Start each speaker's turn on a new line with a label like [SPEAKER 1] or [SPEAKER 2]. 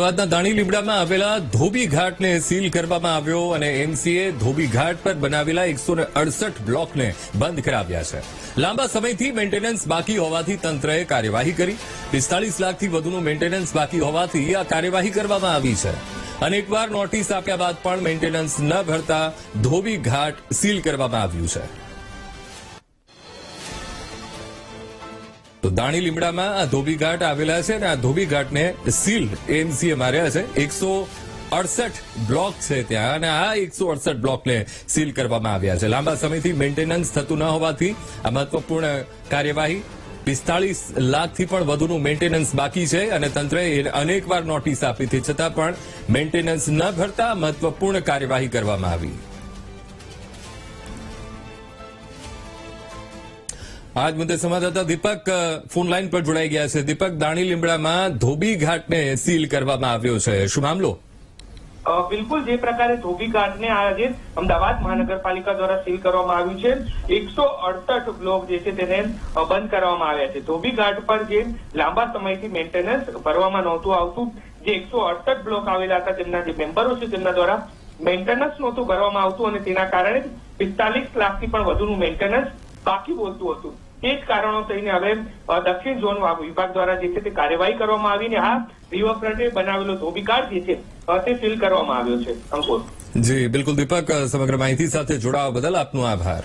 [SPEAKER 1] અમદાવાદના દાણી લીમડામાં આવેલા ધોબી ઘાટને સીલ કરવામાં આવ્યો અને એમસીએ ધોબી ઘાટ પર બનાવેલા એકસો અડસઠ બ્લોકને બંધ કરાવ્યા છે. લાંબા સમયથી મેન્ટેનન્સ બાકી હોવાથી તંત્રએ કાર્યવાહી કરી. પિસ્તાળીસ લાખથી વધુનું મેન્ટેનન્સ બાકી હોવાથી આ કાર્યવાહી કરવામાં આવી છે. અનેકવાર નોટિસ આપ્યા બાદ પણ મેન્ટેનન્સ ન ભરતા ધોબી ઘાટ સીલ કરવામાં આવ્યું છે. તો દાણી લીમડામાં આ ધોબી ઘાટ આવેલા છે અને આ ધોબી ઘાટને સીલ એમસીએ માર્યા છે. એકસો અડસઠ બ્લોક છે ત્યાં અને આ એકસો અડસઠ બ્લોકને સીલ કરવામાં આવ્યા છે. લાંબા સમયથી મેન્ટેનન્સ થતું ન હોવાથી આ મહત્વપૂર્ણ કાર્યવાહી પિસ્તાળીસ લાખથી પણ વધુનું મેન્ટેનન્સ બાકી છે અને તંત્રએ અનેકવાર નોટિસ આપી હતી છતાં પણ મેન્ટેનન્સ ન ભરતા મહત્વપૂર્ણ કાર્યવાહી કરવામાં આવી. આજ મુદ્દે સંવાદદાતા દીપક ફોન લાઈન પર જોડાઈ ગયા છે. દીપક, દાણી લીમડામાં ધોબી ઘાટને સીલ કરવામાં આવ્યો છે. શું મામલો?
[SPEAKER 2] બિલકુલ જે પ્રકારે ધોબી ઘાટને આજે અમદાવાદ મહાનગરપાલિકા દ્વારા સીલ કરવામાં આવ્યું છે. એકસો અડસઠ બ્લોક જે છે તેને બંધ કરવામાં આવ્યા છે. ધોબી ઘાટ પર જે લાંબા સમયથી મેન્ટેનન્સ ભરવામાં નહોતું આવતું, જે એકસો અડસઠ બ્લોક આવેલા હતા, તેમના જે મેમ્બરો છે તેમના દ્વારા મેન્ટેનન્સ નહોતું ભરવામાં આવતું અને તેના કારણે પિસ્તાલીસ લાખથી પણ વધુનું મેન્ટેનન્સ બાકી બોલતું હતું. તે જ કારણો થઈને હવે દક્ષિણ ઝોન વિભાગ દ્વારા જે છે તે કાર્યવાહી કરવામાં આવી અને આ રિવરફ્રન્ટે બનાવેલો ધોબી ઘાટ જે છે તે સીલ કરવામાં આવ્યો છે. અંકુર
[SPEAKER 1] જી, બિલકુલ દીપક સમગ્ર માહિતી સાથે જોડાવા બદલ આપનો આભાર.